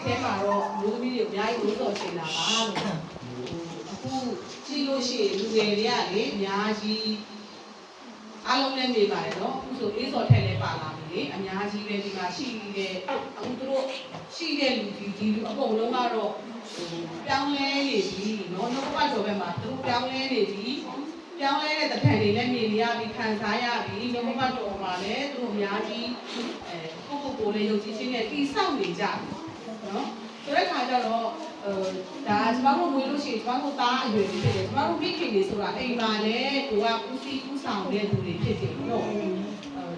တ်ထဲမှာတော့လူသမီးတွေအများကြီးဝန်းတော်ချိန်လာပါလို့အခုကြည့်လို့ရှိရင်လူငယ်တွေကလေအများကြီးအားလုံးလည်းနေပါတယ်နော်အခုဆိုအေးစော်ထက်လည်းပါလာပြီလေအများကြီးပဲဒီမှာရှိတဲ့အခုသူတို့ရှိတဲ့လူဒီဒီလူအကုန်လုံးကတော့ဟိုပြောင်းလဲနေပြီနော်နောက်ကတော်ဘက်မှာသူတို့ပြောင်းလဲနေပြီပြောင်းလဲတဲ့တခါတွေလည်းမြင်နေရပြီခံစားရပြီနောက်ကတော်မှာလည်းသူတို့အများကြီးအဲကိုကိုကိုလည်းယုံကြည်ခြင်းနဲ့တိဆောက်နေကြပြီ နော်ဆိုတဲ့ခါကျတော့အဲဒါကျမတို့မွေးလို့ရှိရင်ကျမတို့သားအရွယ်ကြီးဖြစ်တယ်ကျမတို့မိခင်တွေဆိုတာအိမ်မှာလည်းကိုကကူစီကူဆောင်တဲ့သူတွေဖြစ်တယ်နော်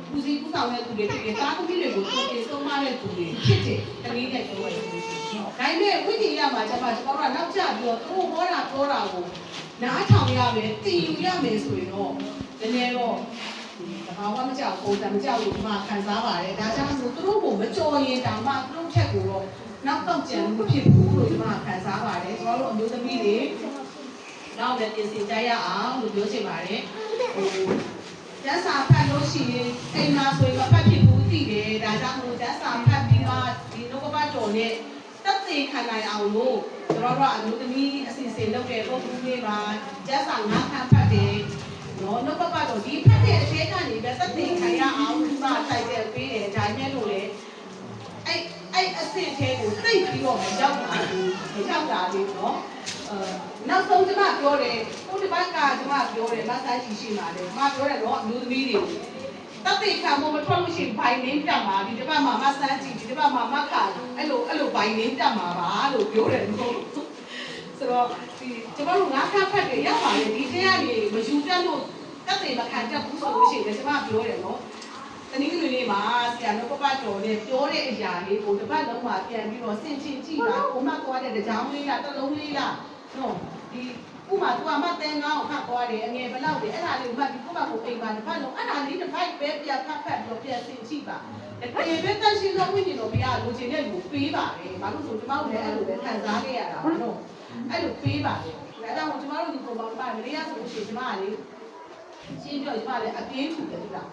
ကူစီကူဆောင်တဲ့သူတွေဖြစ်တယ်ကားသမီးတွေကိုသူတင်ဆုံးမတဲ့သူတွေဖြစ်တယ်တနည်းနဲ့ပြောရလို့ရှိရင်ဒါပေမဲ့ဝိညာဉ်ရမှာကျမကျွန်တော်ကနောက်ကျပြီးတော့သူ့ဟောတာပြောတာကိုနားထောင်ရမယ်တည်ယူရမယ်ဆိုရင်တော့နည်းနည်းတော့တ ဘာဝမကြောက်ပုံစံမကြောက်လို့ဒီမှာခံစားပါတယ်ဒါကြောင့်မို့သူတို့ကိုမကြော်ရင်တောင်မှသူတို့ထက်ကိုတော့နောက်တော့ကြံမဖြစ်ဘူးလို့ဒီမှာခံစားပါတယ်ကျွန်တော်တို့အမျိုးသမီးတွေနောက်လည်းပြင်ဆင်ကြရအောင်လို့ပြောချင်ပါတယ်ဟိုကျန်းစာဖတ်လို့ရှိရင်အိမ်မှာဆိုရင်မဖတ်ဖြစ်ဘူးသိတယ်ဒါကြောင့်မို့ကျန်းစာဖတ်ပြီးမှဒီနှုတ်ကပတ်တော်နဲ့တက်သေးခံနိုင်အောင်လို့ကျွန်တော်တို့ကအမျိုးသမီးအစီအစဉ်လုပ်တဲ့ပုံစံလေးမှာကျန်းစာငါးခန်းဖတ် ကနေပဲတက်သေးခံရအောင်ဒီမှာတိုက်တဲ့ပေးတယ်ဒါနဲ့လို့လေအဲ့အဲ့အစစ်သေးကိုသိပြီးတော့မရောက်ပါဘူးမရောက်တာလေးနော်အဲနောက်ဆုံးကျွန်မပြောတယ်ကိုဒီဘက်ကကျွန်မပြောတယ်မဆန်းရှိရှိမှာလေကျွန်မပြောတယ်တော့အမျိုးသမီးတွေတက်သေးခံမမထွက်လို့ရှိရင်ဘိုင်နင်းပြတ်မှာဒီတစ်ပတ်မှာမဆန်းကြည့်ဒီတစ်ပတ်မှာမခါအဲ့လိုအဲ့လိုဘိုင်နင်းပြတ်မှာပါလို့ပြောတယ်နော်ဆိုတော့ဒီကျွန်တော်တို့ငါးခါဖက်တွေရောက်ပါလေဒီထဲကနေမယူတတ်လို့ တက်သေးမခံတတ်ဘူးဆိုလို့ရှိရင်ကျွန်မပြောတယ်နော်တနည်းလူလေးမှာဆရာတို့ပပတော်နဲ့ပြောတဲ့အရာလေးကိုတစ်ပတ်လုံးမှာပြန်ပြီးတော့ဆင်ချင်ကြည့်ပါကိုမသွားတဲ့ကြောင်လေးလားတစ်လုံးလေးလားနော်ဒီဥမာ तू ကမတဲငါ့ကိုဖတ်သွားတယ်အငယ်ဘလောက်တယ်အဲ့ဒါလေးကိုမှတ်ပြီးကိုမကိုအိမ်မှာတစ်ပတ်လုံးအဲ့ဒါလေးတစ်ပိုက်ပဲပြန်ဖတ်ဖတ်ပြီးတော့ပြန်ဆင်ကြည့်ပါတကယ်ပဲတန်ရှင်းသောဝိညာဉ်တော်ဘုရားလိုချင်တဲ့လူပေးပါတယ်ဘာလို့ဆိုကျမတို့လည်းအဲ့လိုပဲခံစားခဲ့ရတာပါနော်အဲ့လိုပေးပါတယ်ဒါကြောင့်ကျမတို့ဒီပုံပေါ်မှာမလေးရဆိုလို့ရှိရင်ကျမကလေ ရှင်းပြောကျမလည်းအပြင်းထူတယ်ဒီလား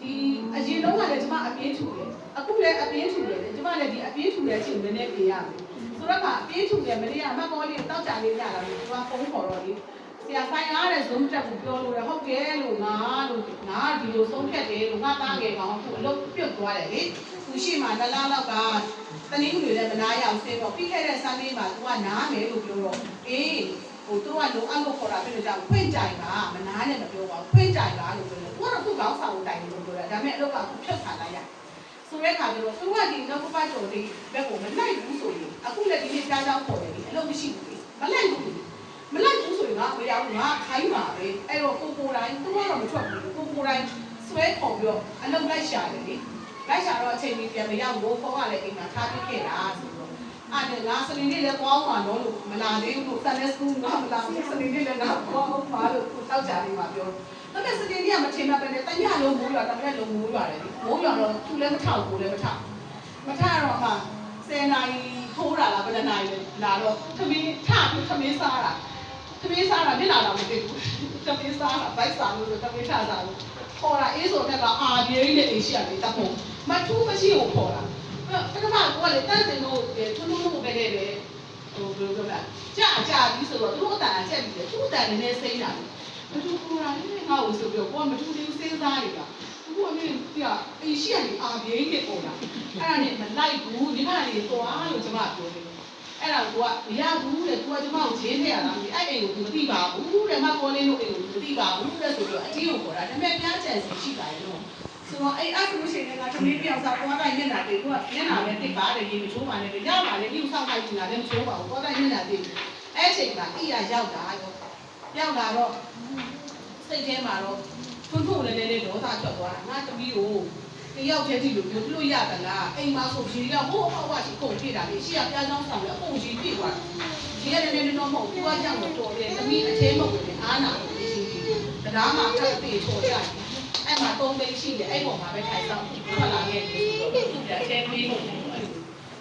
ဒီအရင်တော့ကလည်းကျမအပြင်းထူတယ်အခုလည်းအပြင်းထူတယ်ကျမလည်းဒီအပြင်းထူတဲ့အချိန်နည်းနည်းပြင်ရမယ်ဆိုတော့ကအပြင်းထူတယ်မလေးကမကောလေးတောက်ကြလေးရတာလို့ကျမဖုန်းခေါ်တော့လေဆရာဆိုင်ရတဲ့ zoom တက်ကိုပြောလို့ရဟုတ်တယ်လို့ငါလို့ငါဒီလိုဆုံးဖြတ်တယ်လို့ငါသားငယ်ကောင်အခုအလုပ်ပြုတ်သွားတယ်လေသူရှိမှနလားလောက်ကတနည်းတွေလည်းမနာရအောင်ဆင်းတော့ပြီးခဲ့တဲ့ဆန်းလေးမှာသူကနားမယ်လို့ပြောတော့အေး ဟိုသူကလိုအပ်လို့ခေါ်တာဖြစ်လို့ကြောင့်ဖွင့်ကြိုင်ပါမနာနဲ့မပြောပါဘူးဖွင့်ကြိုင်ပါလို့ပြောတယ်သူကတော့သူ့ကောင်းဆောင်တိုင်လို့ပြောတာဒါပေမဲ့အလုပ်ကသူဖြုတ်ခါလိုက်ရဆိုတဲ့ခါကျတော့သူကဒီနောက်ကပတ်တော်ဒီဘက်ကိုမလိုက်ဘူးဆိုရင်အခုလည်းဒီနေ့ကြားကြောင်းခေါ်တယ်လေအလုပ်မရှိဘူးလေမလိုက်ဘူးမလိုက်ဘူးဆိုရင်ငါမရဘူးငါခိုင်းပါပဲအဲ့တော့ကိုကိုတိုင်းသူကတော့မထွက်ဘူးကိုကိုတိုင်းဆွဲခေါ်ပြီးတော့အလုပ်လိုက်ရှာတယ်လေလိုက်ရှာတော့အချိန်ကြီးပြန်မရောက်ဘူးဖုန်းကလည်းအိမ်မှာထားပြီးခဲ့တာဆိုတော့ အဲ့ဒါငါစနေနေ့လည်းသွားမှာတော့လို့မလာသေးဘူးလို့ဆန်တဲ့စကူငါမလာဘူးစနေနေ့လည်းငါသွားအောင်ပါလို့တောက်ကြလေးမှာပြောတော့ဒါပေမဲ့စနေနေ့ကမထင်မှပဲတညလုံးမိုးရွာတရက်လုံးမိုးရွာတယ်လေမိုးရွာတော့သူလည်းမထောက်ဘူးလည်းမထောက်မထတော့မှ10နာရီထိုးတာလားဘယ်နှစ်နာရီလဲလာတော့သမီးထပြီးသမီးစားတာသမီးစားတာမျက်နှာတော့မသိဘူးသမီးစားတာဘိုက်စားလို့သမီးထစားလို့ခေါ်တာအေးဆိုတဲ့ကအာပြေးနဲ့အိရှိရတယ်တပုံမထူးမရှိကိုခေါ်တာ ပထမကလည်းတန့်စင်တို့ထွန်းထွန်းလို့ပဲလေပဲဟိုဘယ်လိုပြောလဲကြာကြာပြီးဆိုတော့သူတို့အတန်အချက်ပြီးတယ်သူ့အတန်နည်းနည်းစိမ့်လာတယ်မတူဘူးလားနည်းနည်းငါ့ကိုဆိုပြီးတော့ကိုကမတူသေးဘူးစဉ်းစားနေတာသူကအမေကအေးရှိရနေအာပြေးနေပေါ်လာအဲ့ဒါနဲ့မလိုက်ဘူးဒီမှာနေသွားလို့ကျမပြောတယ်အဲ့ဒါကမရဘူးတဲ့သူကကျမကိုဂျင်းထဲရတာအဲ့အိမ်ကိုမသိပါဘူးတဲ့မကောလေးလို့အိမ်ကိုမသိပါဘူးတဲ့ဆိုတော့အကြီးကိုခေါ်တာဒါပေမဲ့ပြားချန်စီရှိပါရဲ့လို့ ဆိုတော့အဲ့အဲ့လိုရှိနေတာသမီးပြောင်စားသွားတိုင်းမျက်နှာတွေသူကမျက်နှာပဲတိတ်ပါတယ်ရေမချိုးပါနဲ့ညပါလေဒီဥဆောင်ခိုင်းနေတာလည်းမချိုးပါဘူးသွားတိုင်းမျက်နှာတွေအဲ့ချိန်မှာအိယာရောက်တာရောရောက်လာတော့စိတ်ထဲမှာတော့ထွန်းထွန်းလေးလေးလေးဒေါသထွက်သွားတာငါသမီးကိုတယောက်တည်းကြည့်လို့ပြောလို့ရသလားအိမ်မှာဆိုရှင်ကဟိုဟောဝါရှိကုန်ပြတာလေရှေ့ကပြားချောင်းဆောင်လေအကုန်ကြီးပြသွားဒီကလည်းလည်းတော့မဟုတ်ဘူးကကြောင့်တော့တော်တယ်သမီးအသေးမဟုတ်ဘူးအားနာလို့ရှိသေးတယ်တရားမှာကပ်ပြီးထော်ကြတယ် အဲ့မှာသုံးသိန်းရှိတယ်အဲ့ပေါ်မှာပဲထိုင်ဆောင်ထွက်လာခဲ့တယ်ဆိုတော့သူကအတဲပေးလို့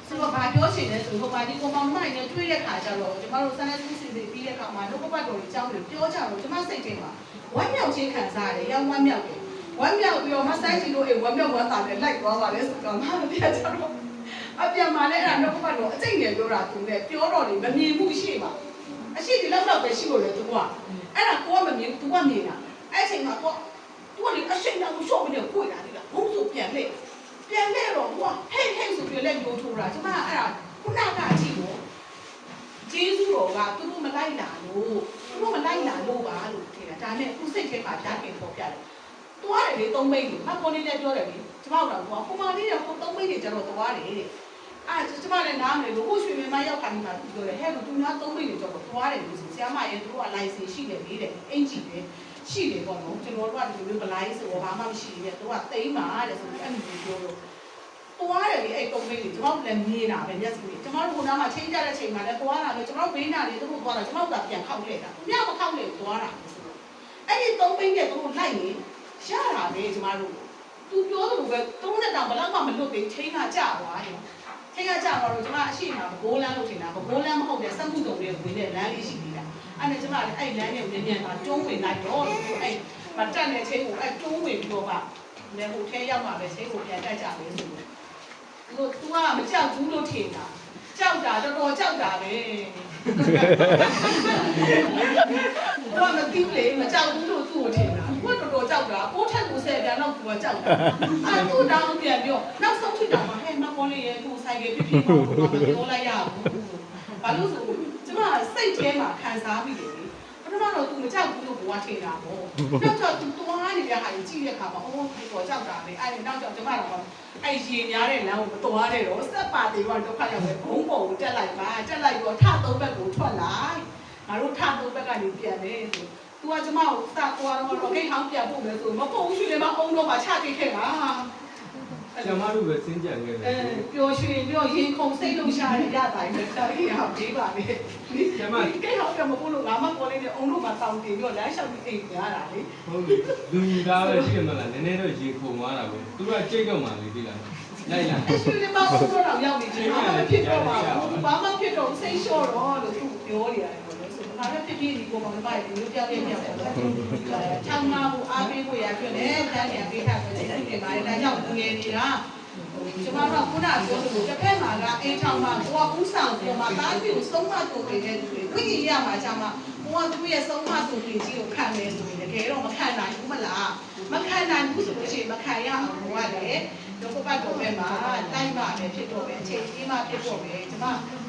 ဆိုတော့ဘာပြောချင်လဲဆိုတော့ဘာဒီကွန်မောင်မိုင်းနဲ့တွေ့တဲ့ခါကျတော့ကျမတို့ဆန်တဲ့စီစီပြီးတဲ့ခါမှာလောကပတ်တော်ကြီးအကြောင်းတွေပြောကြတော့ကျမစိတ်ထဲမှာဝမ်းမြောက်ခြင်းခံစားရတယ်ရောင်းဝမ်းမြောက်တယ်ဝမ်းမြောက်ပြီးတော့မဆိုင်ကြီးတို့အိမ်ဝမ်းမြောက်ဝမ်းသာတယ်လိုက်သွားပါလေဆိုတော့ငါတရားကြတော့အပြန်มาလဲအဲ့ဒါတော့ကတော့အကျိတ်နဲ့ပြောတာသူနဲ့ပြောတော့လေမမြင်မှုရှိပါအရှိဒီလောက်တော့ပဲရှိလို့လေသူကအဲ့ဒါကိုကမမြင်သူကမြင်တာအဲ့အချိန်မှာကိုသူကလေအရှိန်တော့ရှော့ပြီးတော့ကိုယ်လာတယ်လားဘုံဆိုပြန်လေပြန်လေတော့ဟိုဟဲ့ဟဲ့ဆိုပြီးလက်ညှိုးထိုးတာကျမအဲ့ဒါခုနကအကြည့်တော့ကျေးဇူးတော်ကသူတို့မလိုက်လာလို့သူတို့မလိုက်လာလို့ပါလို့ထင်တာဒါနဲ့အခုစိတ်ထဲမှာဓာတ်ကင်ပေါ်ပြတယ် သွားတယ်လေသုံးမိတ်လေမပေါ်နေလည်းပြောတယ်လေကျမတို့တော့ဟိုမှာလေးတော့သုံးမိတ်တွေကျတော့သွားတယ်တဲ့အဲ့ကျမလည်းနားမလဲလို့ဟိုရွှေမြမရောက်ခါနေမှာပြောတယ်ဟဲ့လို့သူများသုံးမိနေကြတော့သွားတယ်လို့ဆိုဆရာမရဲ့သူတို့က license ရှိတယ်လေတဲ့အင်ဂျီပဲရှိတယ်ပေါ့နော်ကျွန်တော်တို့ကဒီလိုမျိုး blind ဆိုတော့ဘာမှမရှိဘူးတဲ့သူကတိမ့်ပါတဲ့ဆိုပြီးအဲ့လိုပြောလို့သွားတယ်လေအဲ့သုံးမိနေကျမတို့လည်းမြင်တာပဲမျက်စိနဲ့ကျမတို့ကနားမှာချင်းကြတဲ့ချိန်မှာလည်းသွားတာပဲကျမတို့ဘေးနာလေးသူတို့သွားတာကျမတို့ကပြန်ခောက်ခဲ့တာသူများမခောက်လေသွားတာဆိုတော့အဲ့ဒီသုံးမိနဲ့သူတို့လိုက်ရင် ရတာပဲကျမတို့သူပြောသလိုပဲသုံးနဲ့တောင်ဘယ်တော့မှမလွတ်သေးချင်းကကြာသွားရင်ထိတ်ကကြတော့ကျွန်မအရှိမှာဘိုးလမ်းလို့ထင်တာဘိုးလမ်းမဟုတ်တဲ့စက်မှုတုံတွေဝင်တဲ့လမ်းလေးရှိသေးတာအဲ့ဒါကျွန်မလည်းအဲ့လမ်းနဲ့မြန်မြန်သာတွန်းဝင်လိုက်တော့လို့အဲ့မတက်တဲ့ချင်းကိုအဲ့တွန်းဝင်ပြီးတော့ကလည်းဟိုထဲရောက်မှာပဲချင်းကိုပြန်တက်ကြလေဆိုလို့သူက तू ကမကြောက်ဘူးလို့ထင်တာကြောက်တာတော်တော်ကြောက်တာပဲ ဘာမသိလေမကြောက်ဘူးလို့သူ့ကိုထင်တာသူကတော်တော်ကြောက်တာပိုးထက်ကိုဆယ်ပြန်တော့သူကကြောက်တာအဲ့သူ့တောင်းပြန်ပြောနောက်ဆုံးထိတာမှာဟဲ့မပေါ်လေးရဲ့သူ့ဆိုင်ကဖြစ်ဖြစ်ပါဘူးမပြောလိုက်ရဘူးဘာလို့ဆိုကျမစိတ်ထဲမှာခံစားမိတယ်ပထမတော့ तू မကြောက်ဘူးလို့ဘဝထင်တာပေါ့နောက်တော့ तू တွားနေတဲ့ဟာကြီးကြည့်တဲ့အခါမှာအော်ဒီပေါ်ကြောက်တာပဲအဲ့ဒီနောက်တော့ကျမတော့အဲ့ရေများတဲ့လမ်းကိုမတွားတဲ့တော့စက်ပါတေတော့ဒုက္ခရောက်ပဲဘုံပေါ်ကိုတက်လိုက်ပါတက်လိုက်တော့ထသုံးဘက်ကိုထွက်လိုက်ငါတို့ ထသုံးဘက်ကနေပြန်တယ်ဆို तू ကကျမကိုစကွာတော့တော့ခိတ်ဟောင်းပြန်ဖို့မယ်ဆိုမပုံရှိလေမအောင်တော့မှချခဲ့ခဲ့တာကျမတို့ပဲစင်းကြံခဲ့တအဲယ်ပျော်ရွှင်ပြီးတော့ရင်ခုန်စိတ်လုံးရှာရရတိုင်းပဲတာကြီးဟာပေးပါလေကျမကိဟောင်းပြမဖို့လို့ငါမပေါ်လေးနဲ့အုံတို့မှာတောင်းတင်ပြီးတော့လမ်းလျှောက်ပြီးအိမ်ပြရတာလေဟုတ်ပြီလူကြီးသားပဲရှိတယ်မလားနည်းနည်းတော့ရေခုန်သွားတာပဲသူကကြိတ်တော့မှလေသိလားလိုက်လာအရှင်လေးမအောင်တော့တော့ရောက်နေတယ်ဘာမှဖြစ်တော့မှာဘာမှဖြစ်တော့စိတ်လျှော့တော့လို့သူပြောနေရတယ် ပေါ့လေဆိုတော့ဒါလည်းဖြစ်ဖြစ်ဒီကိုပေါ်မှာဒီလိုပြောပြပြပေါ့လေချောင်းမကိုအားပေးဖို့ရအတွက်လည်းတန်းပြန်ပေးထားပဲစိတ်နေပါတယ်ဒါကြောင့်ငယ်နေတာကျမတို့ကခုနပြောသလိုတစ်ဖက်မှာကအိမ်ထောင်မှာကိုကဥဆောင်ပေါ်မှာတားပြီးဆုံးမတူနေတဲ့သူတွေဝိညာဉ်ရမှာကျမှကိုကသူ့ရဲ့ဆုံးမတူတွေကြီးကိုခံမယ်ဆိုရင်တကယ်တော့မခံနိုင်ဘူးမလားမခံနိုင်ဘူးဆိုလို့ရှိရင်မခံရအောင်ဘဝလည်းဒုက္ခပတ်တော်ပဲမှာတိုက်မှာပဲဖြစ်တော့ပဲအချိန်ကြီးမှဖြစ်တော့ပဲကျမဟို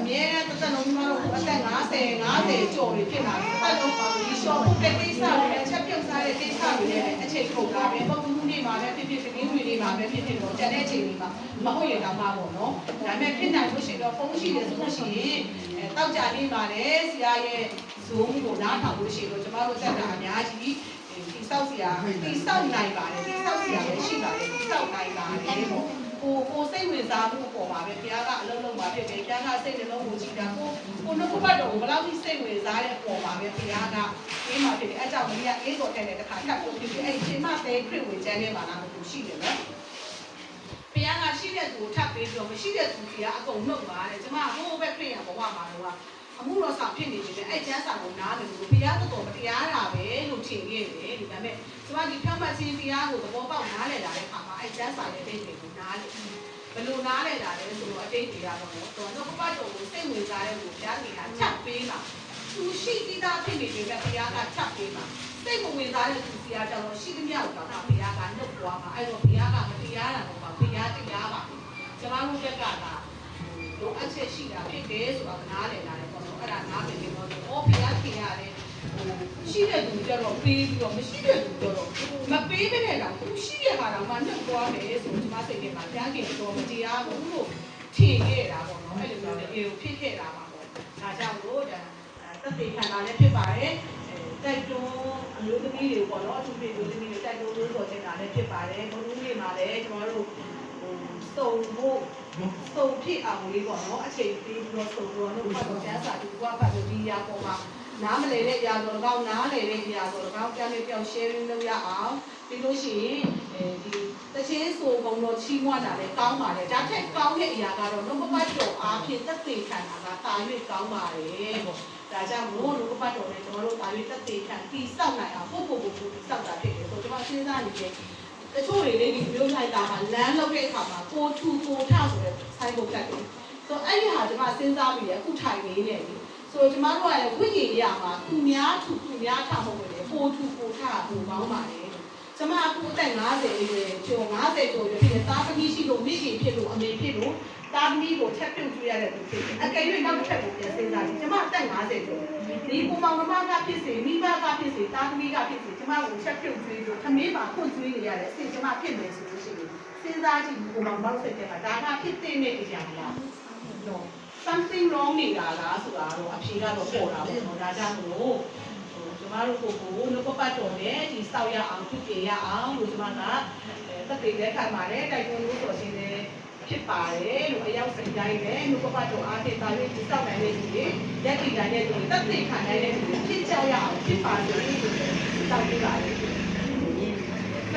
အမြဲတမ်းတစ်သက်လုံးကျမတို့အသက်50 50ကျော်ပြီဖြစ်လာတယ်တစ်သက်လုံးပါဒီရှော့ဖို့တဲ့ကိစ္စတွေနဲ့ချက်ပြုတ်စားတဲ့ကိစ္စတွေနဲ့အချိန်ကုန်တာပဲပုတ်မှုနေမှာပဲဖြစ်ဖြစ်တင်းတွေနေမှာပဲဖြစ်ဖြစ်တော့ကျန်တဲ့အချိန်တွေမှာမဟုတ်ရင်တော့မှာပေါ့နော်ဒါပေမဲ့ဖြစ်နိုင်လို့ရှိရင်တော့ဖုန်းရှိတယ်ဆိုလို့ရှိရင်အဲတောက်ကြနေပါတယ်ဆရာရဲ့ Zoom ကိုနားထောင်လို့ရှိရင်တော့ကျမတို့တက်တာအများကြီးဒီဆောက်ဆရာဒီဆောက်နိုင်ပါတယ်ဒီဆောက်ဆရာလည်းရှိပါတယ် စိတ်ဝင်စားမှုပေါ်မှာပဲဘုရားကအလုံးလုံးမှာဖြစ်တယ်ဘုရားကစိတ်နှလုံးကိုကြည်တာကိုကိုနှုတ်ဘတ်တော်ကိုဘယ်လောက်ထိစိတ်ဝင်စားတဲ့ပေါ်မှာပဲဘုရားကအေးမှာဖြစ်တယ်အဲကြောင့်မင်းကအေးတော်တဲ့တခါထပ်ဖို့ဖြစ်ဖြစ်အဲ့ဒီချိန်မှသဲခရစ်ဝင်ကျမ်းထဲမှာလာလို့ရှိတယ်နော်ဘုရားကရှိတဲ့သူကိုထပ်ပေးပြီးတော့မရှိတဲ့သူကြီးကအကုန်နှုတ်ပါတယ်ကျမဟိုးဘက်ခရစ်ယာန်ဘဝမှာတော့အမှုတော်ဆောင်ဖြစ်နေတယ်အဲ့ကျမ်းစာကိုနားတယ်လို့ဘုရားတော်တော်မတရားတာပဲလို့ထင်ခဲ့တယ်ဒီဒါပေမဲ့ကျမဒီဖြောင်းမှတ်ခြင်းတရားကိုသဘောပေါက်နားလည်လာတဲ့အခါမှာအဲ့ကျမ်းစာရဲ့အိတ်တွေကိုနားလည် ဘယ်လိုနားလည်လာလဲဆိုတော့အတိတ်တွေကတော့တော့တော့ပပတော်ကိုစိတ်ဝင်စားတဲ့ကိုဘုရားကြီးကချက်ပေးတာသူရှိပြီးသားဖြစ်နေတယ်ပဲဘုရားကချက်ပေးတာစိတ်မဝင်စားတဲ့သူစီအားကြောင့်ရှိသမျှကိုတော့ဘုရားကနှုတ်ပွားမှာအဲ့တော့ဘုရားကမတရားတာတော့ဘုရားတရားပါကျမတို့ဘက်ကကလိုအပ်ချက်ရှိတာဖြစ်တယ်ဆိုတော့နားလည်လာတယ်ပေါ့နော်အဲ့ဒါနားလည်ပြီးတော့အော်ဘုရားခင်ရတယ်ဟိုရှိတဲ့သူကြတော့ပေးပြီးတော့မရှိတဲ့သူကြတော့မပေးမနဲ့တော့သူရှိတဲ့ဟာတော့မှနှုတ်သွားမယ်ဆိုတော့ကျမစိတ်ထဲ မှာကြားခင်တော့မတရားဘူးလို့ထင်ခဲ့တာပေါ့နော်အဲ့လိုမျိုးလေအေကိုဖြစ်ခဲ့တာပါပေါ့ဒါကြောင့်လို့ဒါသက်သေခံတာလည်းဖြစ်ပါတယ်တိုက်တွန်းအမျိုးသမီးတွေပေါ့နော်အထူးဖြင့်အမျိုးသမီးတွေတိုက်တွန်းလို့ဆိုချင်တာလည်းဖြစ်ပါတယ်ဘုန်းကြီးတွေမှာလည်းကျွန်တော်တို့စုံဖို့စုံဖြစ်အောင်လေးပေါ့နော်အချိန်ပေးပြီးတော့စုံတော့လို့ဖတ်တော့ကျန်းစာတူကဖတ်လို့ဒီရာပေါ်မှာနားမလည်တဲ့အရာဆိုတော့ကောင်းနားလည်တဲ့အရာဆိုတော့ကောင်းပြန်လေးပြောင်း sharing လုပ်ရအောင်ပြီးလို့ရှိရင်အဲဒီ တချင်းဆိုဘုံတော့ချီးမွမ်းတာလည်းကောင်းပါတယ်ဒါထက်ကောင်းတဲ့အရာကတော့နှုတ်ပတ်တော်အားဖြင့်သက်သေခံတာကတာ၍ကောင်းပါတယ်ပေါ့ဒါကြောင့်မို့နှုတ်ပတ်တော်နဲ့ကျွန်တော်တို့တာ၍သက်သေခံတိစောက်နိုင်အောင်ပုပ်ပုပ်ပုပ်ပုပ်စောက်တာဖြစ်တယ်ဆိုတော့ကျွန်တော်စဉ်းစားနေတယ်တချို့တွေလေဒီမျိုးလိုက်တာမှာလမ်းလောက်တဲ့အခါမှာကိုထူကိုထဆိုတဲ့ဆိုင်ဘုတ်တက်တယ်ဆိုတော့အဲ့ဒီဟာကျွန်မစဉ်းစားပြီးရအခုထိုင်နေနေပြီဆိုတော့ကျွန်မတို့ကလည်းဝိညာဉ်ရမှာသူများထူသူများထမဟုတ်ဘူးလေကိုထူကိုထကိုကောင်းပါလေ ကျမအခုအသက်50လေးပဲကျော်50ကျော်ရွယ်ဖြစ်တာသမီးရှိလို့မိခင်ဖြစ်လို့အမေဖြစ်လို့တာသမီးကိုချက်ပြုတ်ကျွေးရတဲ့သူဖြစ်တယ်အကယ်၍နောက်တစ်ထပ်ကိုပြန်စဉ်းစားကြည့်ကျမအသက်50ကျော်ဒီပုံမောင်နှမကဖြစ်စေမိဘကဖြစ်စေတာသမီးကဖြစ်စေကျမကိုချက်ပြုတ်ကျွေးလို့သမီးပါခွင့်ကျွေးနေရတဲ့အစဉ်ကျမဖြစ်မယ်ဆိုလို့ရှိရင်စဉ်းစားကြည့်ပုံမောင်ဘောက်စိတ်တဲ့မှာဒါကဖြစ်တဲ့အရာလားတော့ something wrong နေတာလားဆိုတာတော့အဖြေကတော့ပေါ်တာပေါ့နော်ဒါကြောင့်မလို့ဟို ကျမတို့ကိုကိုနှုတ်ပတ်တော်နဲ့ဒီစောက်ရအောင်ဖြစ်ပြရအောင်လို့ကျမကအဲတက်တည်တဲ့ခံပါတယ်တိုက်တွန်းလို့ဆိုရှင်လည်းဖြစ်ပါတယ်လို့အရောက်စိတ်တိုင်းပဲနှုတ်ပတ်တော်အားဖြင့်တာ၍ဒီစောက်နိုင်တဲ့သူတွေရက်တည်တိုင်းတဲ့သူတွေတက်တည်ခံနိုင်တဲ့သူတွေဖြစ်ကြရအောင်ဖြစ်ပါစေလို့တောင်းပေးပါတယ်